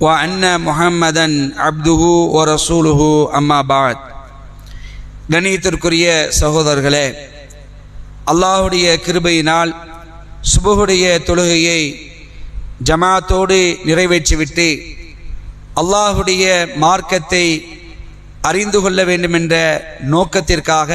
وأن محمدا عبده ورسوله أما بعد கணியத்திற்குரிய சகோதரர்களே அல்லாஹுடைய கிருபையினால் சுபகுடைய தொழுகையை ஜமாத்தோடு நிறைவேற்றிவிட்டு அல்லாஹுடைய மார்க்கத்தை அறிந்து கொள்ள வேண்டுமென்ற நோக்கத்திற்காக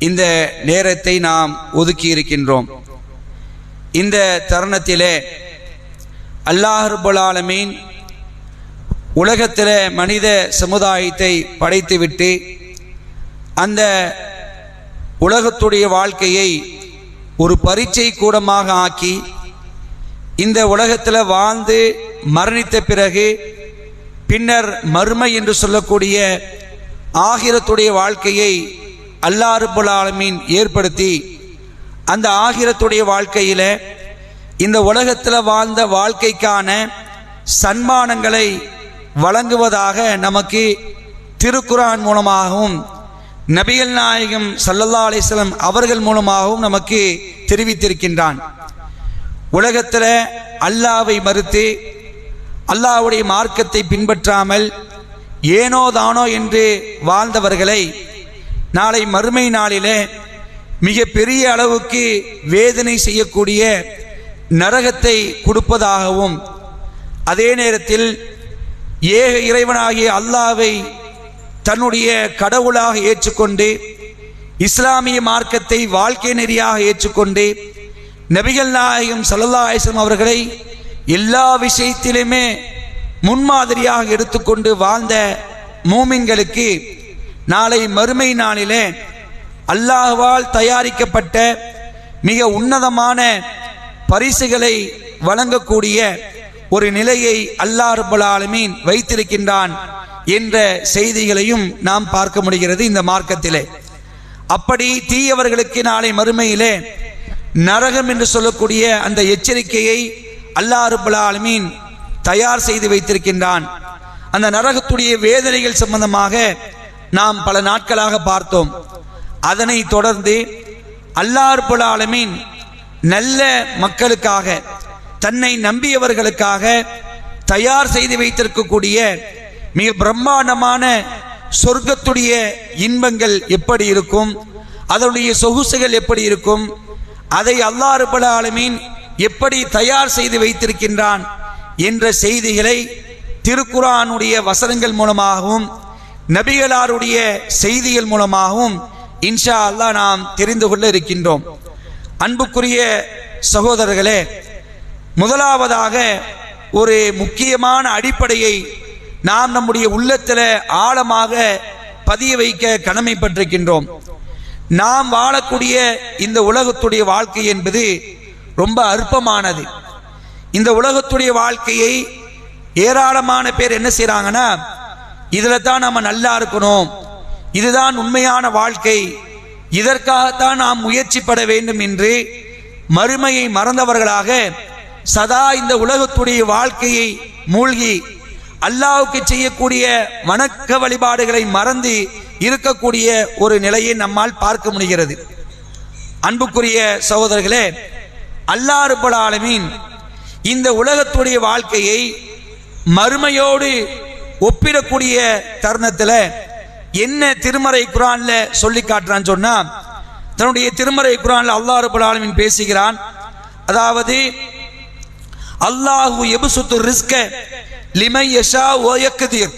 இந்த நேரத்தை நாம் ஒதுக்கியிருக்கின்றோம் இந்த தருணத்திலே அல்லாஹ் ரபுல் ஆலமீன் உலகத்தில் மனித சமுதாயத்தை படைத்துவிட்டு அந்த உலகத்துடைய வாழ்க்கையை ஒரு பரீட்சை கூடமாக ஆக்கி இந்த உலகத்தில் வாழ்ந்து மரணித்த பிறகு பின்னர் மறுமை என்று சொல்லக்கூடிய ஆகிரத்துடைய வாழ்க்கையை அல்லாஹ் ஆலமீன் ஏற்படுத்தி அந்த ஆகிரத்துடைய வாழ்க்கையில் இந்த உலகத்தில் வாழ்ந்த வாழ்க்கைக்கான சன்மானங்களை வழங்குவதாக நமக்கு திருக்குரான் மூலமாகவும் நபிகள் நாயகம் சல்லல்லா அலிஸ்லம் அவர்கள் மூலமாகவும் நமக்கு தெரிவித்திருக்கின்றான். உலகத்தில் அல்லாவை மறுத்து அல்லாவுடைய மார்க்கத்தை பின்பற்றாமல் ஏனோ தானோ என்று வாழ்ந்தவர்களை நாளை மறுமை நாளிலே மிக பெரிய அளவுக்கு வேதனை செய்யக்கூடிய நரகத்தை கொடுப்பதாகவும் அதே நேரத்தில் ஏக இறைவனாகிய அல்லாவை தன்னுடைய கடவுளாக ஏற்றுக்கொண்டு இஸ்லாமிய மார்க்கத்தை வாழ்க்கை நெறியாக ஏற்றுக்கொண்டு நபிகள் நாயகம் சல்லல்லாஹம் அவர்களை எல்லா விஷயத்திலுமே முன்மாதிரியாக எடுத்துக்கொண்டு வாழ்ந்த மூமின்களுக்கு நாளை மறுமை நாளிலே அல்லாஹ்வால் தயாரிக்கப்பட்ட மிக உன்னதமான பரிசுகளை வழங்கக்கூடிய ஒரு நிலையை அல்லா ரபுல் வைத்திருக்கின்றான் என்ற செய்திகளையும் நாம் பார்க்க முடிகிறது இந்த மார்க்கத்திலே. அப்படி தீயவர்களுக்கு நாளை மறுமையிலே நரகம் என்று சொல்லக்கூடிய அந்த எச்சரிக்கையை அல்லா ரபுல் தயார் செய்து வைத்திருக்கின்றான். அந்த நரகத்துடைய வேதனைகள் சம்பந்தமாக நாம் பல நாட்களாக பார்த்தோம். அதனை தொடர்ந்து அல்லாஹ் ரபுல் நல்ல மக்களுக்காக தன்னை நம்பியவர்களுக்காக தயார் செய்து வைத்திருக்கக்கூடிய மிக பிரம்மாண்டமான சொர்க்கத்துடைய இன்பங்கள் எப்படி இருக்கும்? அதனுடைய சொகுசுகள் எப்படி இருக்கும்? அதை அல்லாஹ் ஆலமீன் எப்படி தயார் செய்து வைத்திருக்கின்றான் என்ற செய்திகளை திருக்குரானுடைய வசனங்கள் மூலமாகவும் நபிகளாருடைய செய்திகள் மூலமாகவும் இன்ஷா அல்லாஹ் நாம் தெரிந்து கொள்ள இருக்கின்றோம். அன்புக்குரிய சகோதரர்களே முதலாவதாக ஒரு முக்கியமான அடிப்படையை நாம் நம்முடைய உள்ளத்தில் ஆழமாக பதிய வைக்க கடமைப்பட்டிருக்கின்றோம். நாம் வாழக்கூடிய இந்த உலகத்துடைய வாழ்க்கை என்பது ரொம்ப அற்பமானது. இந்த உலகத்துடைய வாழ்க்கையை ஏராளமான பேர் என்ன செய்கிறாங்கன்னா இதில் தான் நம்ம நல்லா இருக்கணும் இதுதான் உண்மையான வாழ்க்கை இதற்காகத்தான் நாம் முயற்சிப்பட வேண்டும் என்று மறுமையை மறந்தவர்களாக சதா இந்த உலகத்துடைய வாழ்க்கையை மூழ்கி அல்லாவுக்கு செய்யக்கூடிய வணக்க வழிபாடுகளை மறந்து இருக்கக்கூடிய ஒரு நிலையை நம்மால் பார்க்க முடிகிறது. அன்புக்குரிய சகோதரர்களே அல்லாஹ் ஆலமீன் இந்த உலகத்துடைய வாழ்க்கையை மறுமையோடு ஒப்பிடக்கூடிய தருணத்தில் என்ன திருமறை குரான்ல சொல்லி காட்டுறான்னு சொன்னா தன்னுடைய திருமறை குரான்ல அல்லாஹ் ஆலமின் பேசுகிறான். அதாவது அல்லாஹு எபுசுத்து ரிஸ்க லிமை யஷா ஓயக்குதீர்.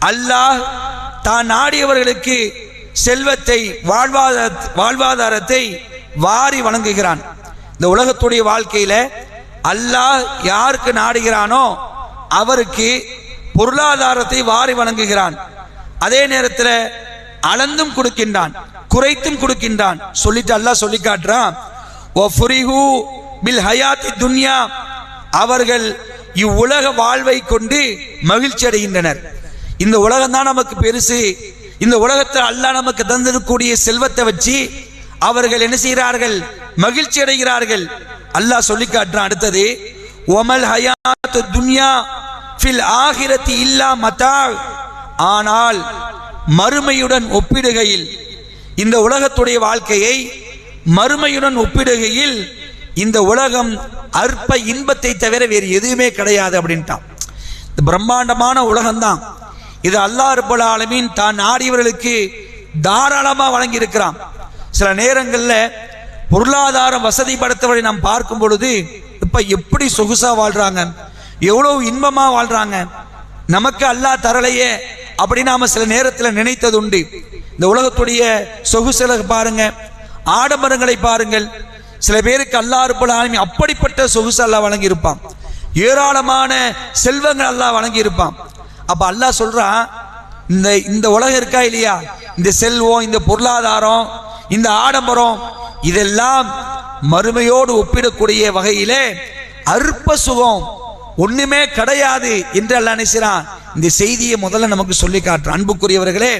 அல்லாஹ் தான் நாடியவர்களுக்கு செல்வத்தை வாழ்வாத வாழ்வாதாரத்தை வாரி வழங்குகிறான் இந்த உலகத்துடைய வாழ்க்கையில அல்லாஹ் யாருக்கு நாடுகிறானோ அவருக்கு பொருளாதாரத்தை வாரி வழங்குகிறான் அதே நேரத்தில் அளந்தும் கொடுக்கின்றான் குறைத்தும் கொடுக்கின்றான். சொல்லிட்டு அல்லாஹ் சொல்லி காட்டுறான். "வஃபுரிஹு பில் ஹயாத்தி துன்யா அவர்கள் இவ்வுலக வாழ்வை கொண்டு மகிழ்ச்சி அடைகின்றனர். இந்த உலகம் தான் நமக்கு பெருசு. இந்த உலகத்தில் அல்லாஹ் நமக்கு தந்திருக்கக்கூடிய செல்வத்தை வச்சு அவர்கள் என்ன செய்கிறார்கள்? மகிழ்ச்சி அடைகிறார்கள். அல்லாஹ் சொல்லி காட்டுறான் அடுத்தது ஒமல் ஹயாத்து துன்யா ஃபில் ஆகிரத்தி இல்லா மதா ஆனால் மறுமையுடன் ஒப்பிடுகையில் இந்த உலகத்துடைய வாழ்க்கையை மறுமையுடன் ஒப்பிடுகையில் இந்த உலகம் அற்ப இன்பத்தை தவிர வேறு எதுவுமே கிடையாது அப்படின்ட்டான். இந்த பிரம்மாண்டமான உலகம்தான். இது அல்லா ரப்பல் ஆலமின் தான் நாடியவர்களுக்கு தாராளமாக வழங்கியிருக்கிறான். சில நேரங்களில் பொருளாதாரம் வசதி படுத்தவரை நாம் பார்க்கும் பொழுது இப்போ எப்படி சொகுசாக வாழ்கிறாங்க எவ்வளோ இன்பமாக வாழ்கிறாங்க நமக்கு அல்லாஹ் தரலையே அப்படி நாம் சில நேரத்தில் நினைத்தது உண்டு. இந்த உலகத்துடைய சொகுசில பாருங்கள் ஆடம்பரங்களை பாருங்கள். சில பேருக்கு அல்லா ரப்பல் ஆலமீன் அப்படிப்பட்ட சொகுசு அல்லா வழங்கி இருப்பான் ஏராளமான செல்வங்கள் அல்லா வழங்கி இருப்பான் அப்ப அல்லாஹ் சொல்றான் இந்த இந்த உலகம் இருக்கா இல்லையா? இந்த செல்வம் இந்த பொருளாதாரம் இந்த ஆடம்பரம் இதெல்லாம் மறுமையோடு ஒப்பிடக்கூடிய வகையிலே அற்ப சுகம் ஒண்ணுமே கிடையாது என்று அல்ல நினைச்சான் இந்த செய்தியை முதல்ல நமக்கு சொல்லி காட்டுறான். அன்புக்குரியவர்களே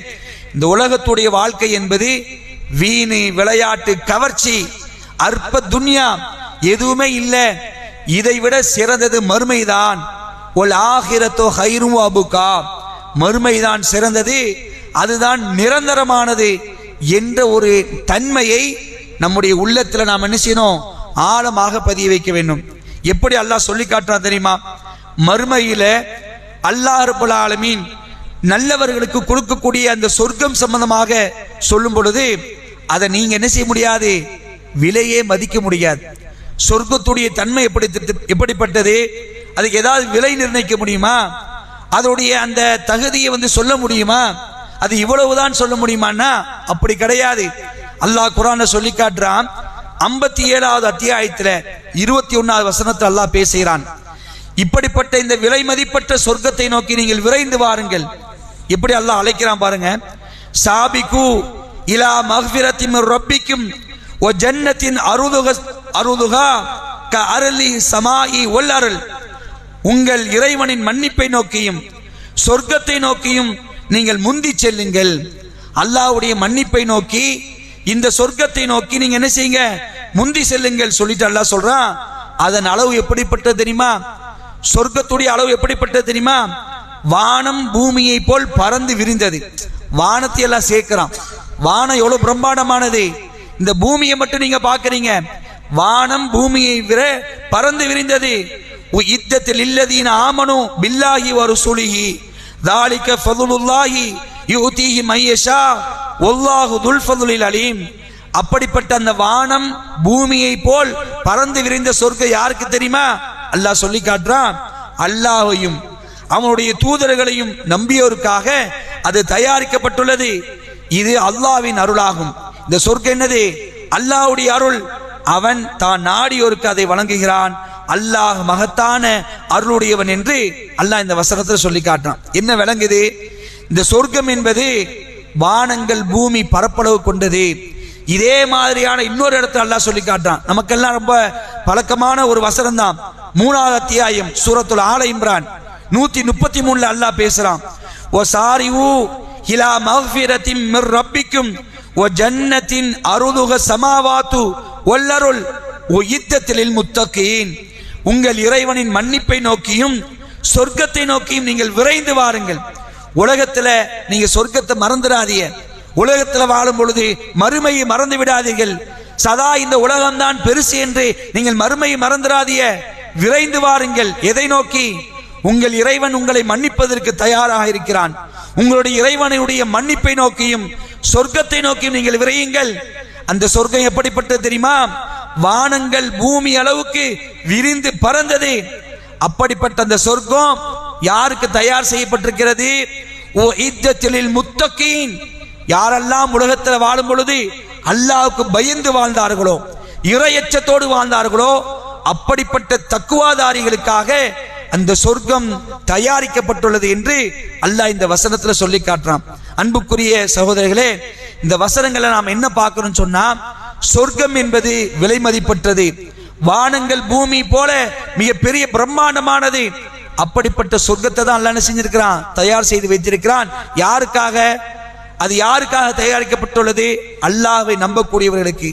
இந்த உலகத்துடைய வாழ்க்கை என்பது வீணு விளையாட்டு கவர்ச்சி அற்ப துன்யா எதுவுமே இல்லை. இதை விட சிறந்தது மறுமைதான். ஒல் ஆகிரத்தோ ஹைரும் அபுகா. மறுமைதான் சிறந்தது. அதுதான் நிரந்தரமானது என்ற ஒரு தன்மையை நம்முடைய உள்ளத்தில் நாம் என்ன செய்யணும்? ஆழமாக பதிய வைக்க வேண்டும். எப்படி அல்லாஹ் சொல்லி காட்டுறான் தெரியுமா? மறுமையில் அல்லாஹ் ரபுல் ஆலமீன் நல்லவர்களுக்கு கொடுக்கக்கூடிய அந்த சொர்க்கம் சம்பந்தமாக சொல்லும் பொழுது அதை நீங்க என்ன செய்ய முடியாது? விலையே மதிக்க முடியாது. சொர்க்கத்துடைய தன்மை எப்படி எப்படிப்பட்டது? அதுக்கு ஏதாவது விலை நிர்ணயிக்க முடியுமா? அதோடைய அந்த தகுதியை வந்து சொல்ல முடியுமா? அது இவ்வளவுதான் சொல்ல முடியுமான்னா அப்படி கிடையாது. அல்லாஹ் குரான சொல்லி காட்டுறான் ஐம்பத்தி ஏழாவது அத்தியாயத்துல இருபத்தி ஒன்னாவது வசனத்தை அல்லாஹ் பேசுகிறான். இப்படிப்பட்ட இந்த விலை மதிப்பற்ற சொர்க்கத்தை நோக்கி நீங்கள் விரைந்து வாருங்கள். எப்படி அல்லாஹ் அழைக்கிறான் பாருங்க. சாபிகு இலா மஹ்விரத்தின் ரப்பிக்கும் ஓ ஜன்னத்தின் அருதுக அருதுகா க அருளி சமாயி ஒல் அருள். உங்கள் இறைவனின் மன்னிப்பை நோக்கியும் சொர்க்கத்தை நோக்கியும் நீங்கள் முந்தி செல்லுங்கள். அல்லாஹ்வுடைய மன்னிப்பை நோக்கி இந்த சொர்க்கத்தை நோக்கி நீங்க என்ன செய்யுங்க? முந்தி செல்லுங்கள் சொல்லிட்டு அல்லா சொல்றான். அதன் அளவு எப்படிப்பட்டது தெரியுமா? சொர்க்கத்துடைய அளவு எப்படிப்பட்டது தெரியுமா? வானம் பூமியை போல் பறந்து விரிந்தது. வானத்தை எல்லாம் சேர்க்கிறான். வானம் எவ்வளவு பிரம்மாண்டமானது? இந்த பூமியை மட்டும் நீங்க பாக்குறீங்க வானம் பூமியை விட பறந்து விரிந்தது. யுத்தத்தில் இல்லதீன ஆமனு பில்லாஹி ஒரு சுலிஹி தாலிக்க ஃபதுலுல்லாஹி யூதீஹி மையஷா வல்லாஹு துல் ஃபதுலில் அலீம். அப்படிப்பட்ட அந்த வானம் பூமியை போல் பறந்து விரிந்த சொர்க்க யாருக்கு தெரியுமா? அல்லாஹ் சொல்லி காட்டுறான். அல்லாஹையும் அவனுடைய தூதர்களையும் நம்பியோருக்காக அது தயாரிக்கப்பட்டுள்ளது. இது அல்லாவின் அருளாகும். இந்த சொர்க்கம் என்னது? அல்லாவுடைய அருள். அவன் தான் நாடியோருக்கு அதை வழங்குகிறான். அல்லாஹ் மகத்தான அருளுடையவன் என்று அல்லாஹ் இந்த வசனத்தில் சொல்லி காட்டுறான். என்ன விளங்குது? இந்த சொர்க்கம் என்பது வானங்கள் பூமி பரப்பளவு கொண்டது. இதே மாதிரியான இன்னொரு இடத்துல அல்லாஹ் சொல்லி காட்டுறான். நமக்கெல்லாம் ரொம்ப பழக்கமான ஒரு வசனம் தான் மூணாவது அத்தியாயம் சூரத்துல் ஆல இம்ரான். நூத்தி முப்பத்தி மூணுல அல்லாஹ் பேசுறான். ஓ சாரி ஊ இலா மஃபிரத்தின் மிர் ரப்பிக்கும் ஜன்னத்தின் அருதுக சமாவாத்து ஒல்லருள் ஓ யுத்தத்தில் முத்தகீன் உங்கள் இறைவனின் மன்னிப்பை நோக்கியும் சொர்க்கத்தை நோக்கியும் நீங்கள் விரைந்து வாருங்கள். உலகத்தில் நீங்க சொர்க்கத்தை மறந்துடாதீங்க. உலகத்தில் வாழும் பொழுது மறுமையை மறந்து விடாதீர்கள். சதா இந்த உலகம்தான் பெருசு என்று நீங்கள் மறுமையை மறந்துடாதிய விரைந்து வாருங்கள். எதை நோக்கி? உங்கள் இறைவன் உங்களை மன்னிப்பதற்கு தயாராக இருக்கிறான். உங்களுடைய இறைவனுடைய மன்னிப்பை நோக்கியும் சொர்க்கத்தை நோக்கி நீங்கள் விரையுங்கள். அந்த சொர்க்கம் எப்படிப்பட்டது தெரியுமா? வானங்கள் பூமி அளவுக்கு விரிந்து பறந்தது. அப்படிப்பட்ட அந்த சொர்க்கம் யாருக்கு தயார் செய்யப்பட்டிருக்கிறது? ஓ இத்தத்தில் முத்தக்கீன் யாரெல்லாம் உலகத்தில் வாழும் பொழுது அல்லாவுக்கு பயந்து வாழ்ந்தார்களோ இரையச்சத்தோடு வாழ்ந்தார்களோ அப்படிப்பட்ட தக்குவாதாரிகளுக்காக அந்த சொர்க்கம் தயாரிக்கப்பட்டுள்ளது என்று அல்லாஹ் இந்த வசனத்துல சொல்லி காட்டுறான். அன்புக்குரிய சகோதரர்களே இந்த வசனங்களை நாம் என்ன பார்க்கணும் சொன்னா சொர்க்கம் என்பது விலை மதிப்பற்றது. வானங்கள் பூமி போல மிக பெரிய பிரம்மாண்டமானது. அப்படிப்பட்ட சொர்க்கத்தை தான் அல்லாஹ் செஞ்சிருக்கிறான்? தயார் செய்து வைத்திருக்கிறான். யாருக்காக? அது யாருக்காக தயாரிக்கப்பட்டுள்ளது? அல்லாஹை நம்பக்கூடியவர்களுக்கு.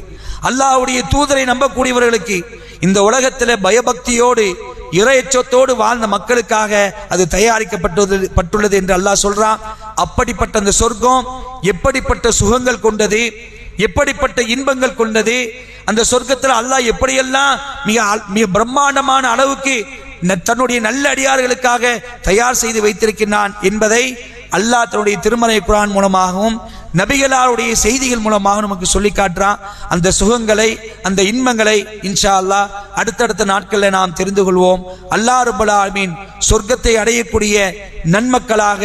அல்லாஹ்வுடைய தூதரை நம்பக்கூடியவர்களுக்கு. இந்த உலகத்தில் பயபக்தியோடு இறையச்சத்தோடு வாழ்ந்த மக்களுக்காக அது தயாரிக்கப்பட்டுள்ளது பட்டுள்ளது என்று அல்லாஹ் சொல்றான். அப்படிப்பட்ட அந்த சொர்க்கம் எப்படிப்பட்ட சுகங்கள் கொண்டது எப்படிப்பட்ட இன்பங்கள் கொண்டது அந்த சொர்க்கத்தில் அல்லாஹ் எப்படியெல்லாம் மிக அல்- மிக பிரம்மாண்டமான அளவுக்கு ந- தன்னுடைய நல்ல அடியார்களுக்காக தயார் செய்து வைத்திருக்கின்றான் என்பதை அல்லாஹ் தன்னுடைய திருமலை குரான் மூலமாகவும் நபிகளாருடைய செய்திகள் மூலமாக நமக்கு சொல்லி காட்டுறான். அந்த சுகங்களை அந்த இன்பங்களை இன்ஷா அல்லாஹ் அடுத்தடுத்த நாட்களில் நாம் தெரிந்து கொள்வோம். அல்லாஹ் ரபுல் ஆலமீன் சொர்க்கத்தை அடையக்கூடிய நன்மக்களாக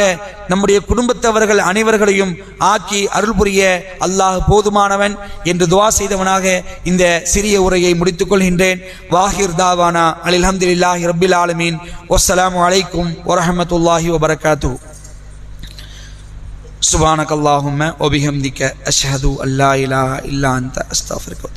நம்முடைய குடும்பத்தவர்கள் அனைவர்களையும் ஆக்கி அருள் புரிய அல்லாஹ் போதுமானவன் என்று துவா செய்தவனாக இந்த சிறிய உரையை முடித்துக் கொள்கின்றேன். வாஹிர் தாவானா அலில் அஹமதுல்லாஹி ரபில் ஆலமீன். ஒஸ்ஸலாம் அலைக்கும் வரஹமத்துல்லாஹி سبحانک اللہم و بحمدک اشہدو اللہ الہ الا انت استغفرک و